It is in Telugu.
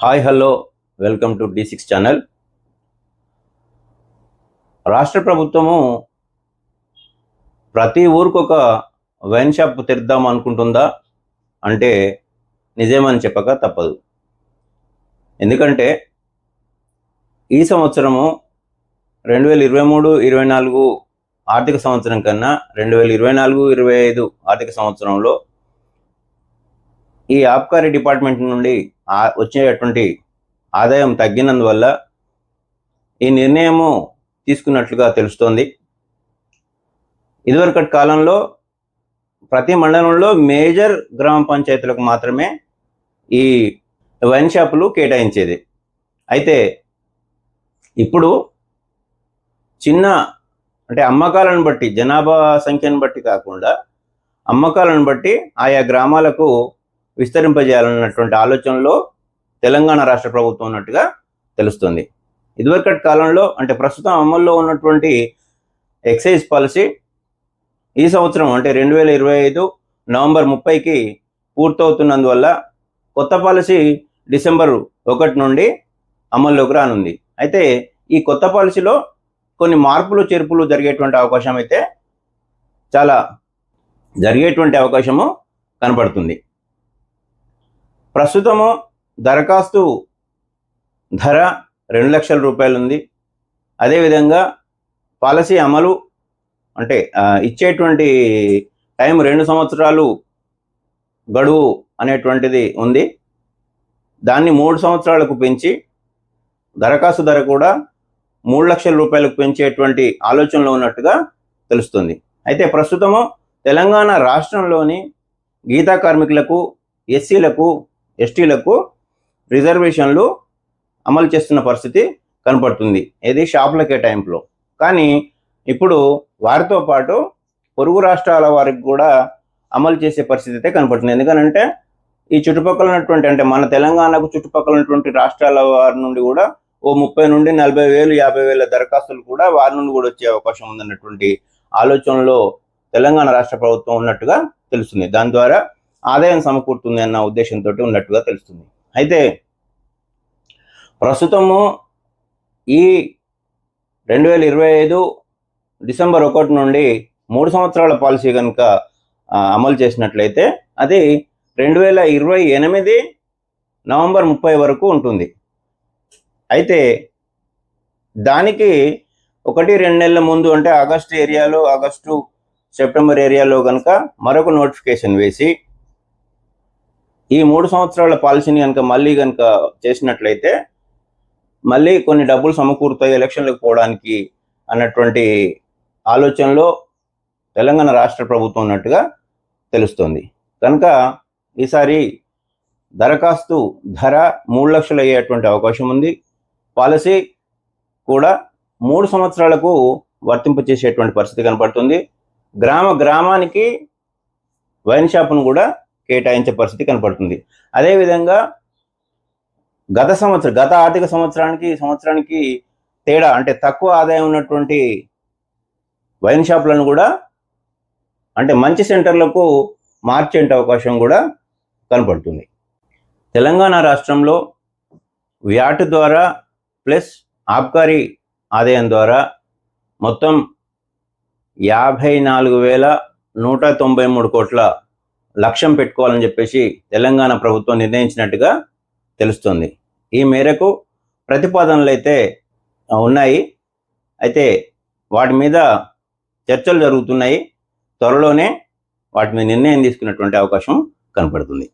Hi hello. Welcome to D six channel. రాష్ట్ర ప్రభుత్వము ప్రతి ఊరికి ఒక వైన్ షాప్ తెరుద్దాం అనుకుంటుందా? అంటే నిజమని చెప్పక తప్పదు. ఎందుకంటే ఈ సంవత్సరము రెండు వేల ఇరవై మూడు ఇరవై నాలుగు ఆర్థిక సంవత్సరం కన్నా రెండు వేల ఇరవై నాలుగు ఇరవై ఐదు ఆర్థిక సంవత్సరంలో ఈ ఆబ్కారీ డిపార్ట్మెంట్ నుండి వచ్చేటువంటి ఆదాయం తగ్గినందువల్ల ఈ నిర్ణయము తీసుకున్నట్లుగా తెలుస్తోంది. ఇదివరకటి కాలంలో ప్రతి మండలంలో మేజర్ గ్రామ పంచాయతీలకు మాత్రమే ఈ వైన్ షాపులు కేటాయించేది. అయితే ఇప్పుడు చిన్న అంటే అమ్మకాలను బట్టి జనాభా సంఖ్యను బట్టి కాకుండా అమ్మకాలను బట్టి ఆయా గ్రామాలకు విస్తరింపజేయాలన్నటువంటి ఆలోచనలో తెలంగాణ రాష్ట్ర ప్రభుత్వం ఉన్నట్టుగా తెలుస్తుంది. ఇదివరకటి కాలంలో అంటే ప్రస్తుతం అమల్లో ఉన్నటువంటి ఎక్సైజ్ పాలసీ ఈ సంవత్సరం అంటే రెండు వేల ఇరవై ఐదు నవంబర్ ముప్పైకి పూర్తవుతున్నందువల్ల కొత్త పాలసీ డిసెంబర్ ఒకటి నుండి అమల్లోకి రానుంది. అయితే ఈ కొత్త పాలసీలో కొన్ని మార్పులు చేర్పులు జరిగేటువంటి అవకాశం అయితే చాలా జరిగేటువంటి అవకాశము కనపడుతుంది. ప్రస్తుతము దరఖాస్తు ధర రెండు లక్షల రూపాయలు ఉంది అదేవిధంగా పాలసీ అమలు అంటే ఇచ్చేటువంటి టైం రెండు సంవత్సరాలు గడువు అనేటువంటిది ఉంది. దాన్ని మూడు సంవత్సరాలకు పెంచి దరఖాస్తు ధర కూడా మూడు లక్షల రూపాయలకు పెంచేటువంటి ఆలోచనలో ఉన్నట్టుగా తెలుస్తుంది. అయితే ప్రస్తుతము తెలంగాణ రాష్ట్రంలోని గీతా కార్మికులకు ఎస్సీలకు ఎస్టీలకు రిజర్వేషన్లు అమలు చేస్తున్న పరిస్థితి కనపడుతుంది. ఇది షాపుల కేటాయింపులో కానీ ఇప్పుడు వారితో పాటు పొరుగు రాష్ట్రాల వారికి కూడా అమలు చేసే పరిస్థితి అయితే కనపడుతుంది. ఎందుకనంటే ఈ చుట్టుపక్కల ఉన్నటువంటి అంటే మన తెలంగాణకు చుట్టుపక్కల ఉన్నటువంటి రాష్ట్రాల వారి నుండి కూడా ఓ ముప్పై నుండి నలభై వేలు యాభై వేల దరఖాస్తులు కూడా వారి నుండి కూడా వచ్చే అవకాశం ఉందన్నటువంటి ఆలోచనలో తెలంగాణ రాష్ట్ర ప్రభుత్వం ఉన్నట్టుగా తెలుస్తుంది. దాని ద్వారా ఆదాయం సమకూరుతుంది అన్న ఉద్దేశంతో ఉన్నట్టుగా తెలుస్తుంది. అయితే ప్రస్తుతము ఈ రెండు వేల ఇరవై ఐదు డిసెంబర్ ఒకటి నుండి మూడు సంవత్సరాల పాలసీ కనుక అమలు చేసినట్లయితే అది రెండు వేల ఇరవై ఎనిమిది నవంబర్ ముప్పై వరకు ఉంటుంది. అయితే దానికి ఒకటి రెండు నెలల ముందు అంటే ఆగస్టు ఏరియాలో ఆగస్టు సెప్టెంబర్ ఏరియాలో కనుక మరొక నోటిఫికేషన్ వేసి ఈ మూడు సంవత్సరాల పాలసీని కనుక మళ్ళీ కనుక చేసినట్లయితే మళ్ళీ కొన్ని డబ్బులు సమకూరుతాయి ఎలక్షన్లకు పోవడానికి అన్నటువంటి ఆలోచనలో తెలంగాణ రాష్ట్ర ప్రభుత్వం ఉన్నట్టుగా తెలుస్తుంది. కనుక ఈసారి దరఖాస్తు ధర మూడు లక్షలు అయ్యేటువంటి అవకాశం ఉంది. పాలసీ కూడా మూడు సంవత్సరాలకు వర్తింప చేసేటువంటి పరిస్థితి కనపడుతుంది. గ్రామ గ్రామానికి వైన్ షాపును కూడా కేటాయించే పరిస్థితి కనపడుతుంది. అదేవిధంగా గత సంవత్సరం గత ఆర్థిక సంవత్సరానికి సంవత్సరానికి తేడా అంటే తక్కువ ఆదాయం ఉన్నటువంటి వైన్ షాపులను కూడా అంటే మంచి సెంటర్లకు మార్చే అవకాశం కూడా కనపడుతుంది. తెలంగాణ రాష్ట్రంలో వ్యాట్ ద్వారా ప్లస్ ఆబ్కారీ ఆదాయం ద్వారా మొత్తం యాభై నాలుగు వేల నూట తొంభై మూడు కోట్ల లక్ష్యం పెట్టుకోవాలని చెప్పేసి తెలంగాణ ప్రభుత్వం నిర్ణయించినట్టుగా తెలుస్తుంది. ఈ మేరకు ప్రతిపాదనలు అయితే ఉన్నాయి. అయితే వాటి మీద చర్చలు జరుగుతున్నాయి. త్వరలోనే వాటి మీద నిర్ణయం తీసుకున్నటువంటి అవకాశం కనపడుతుంది.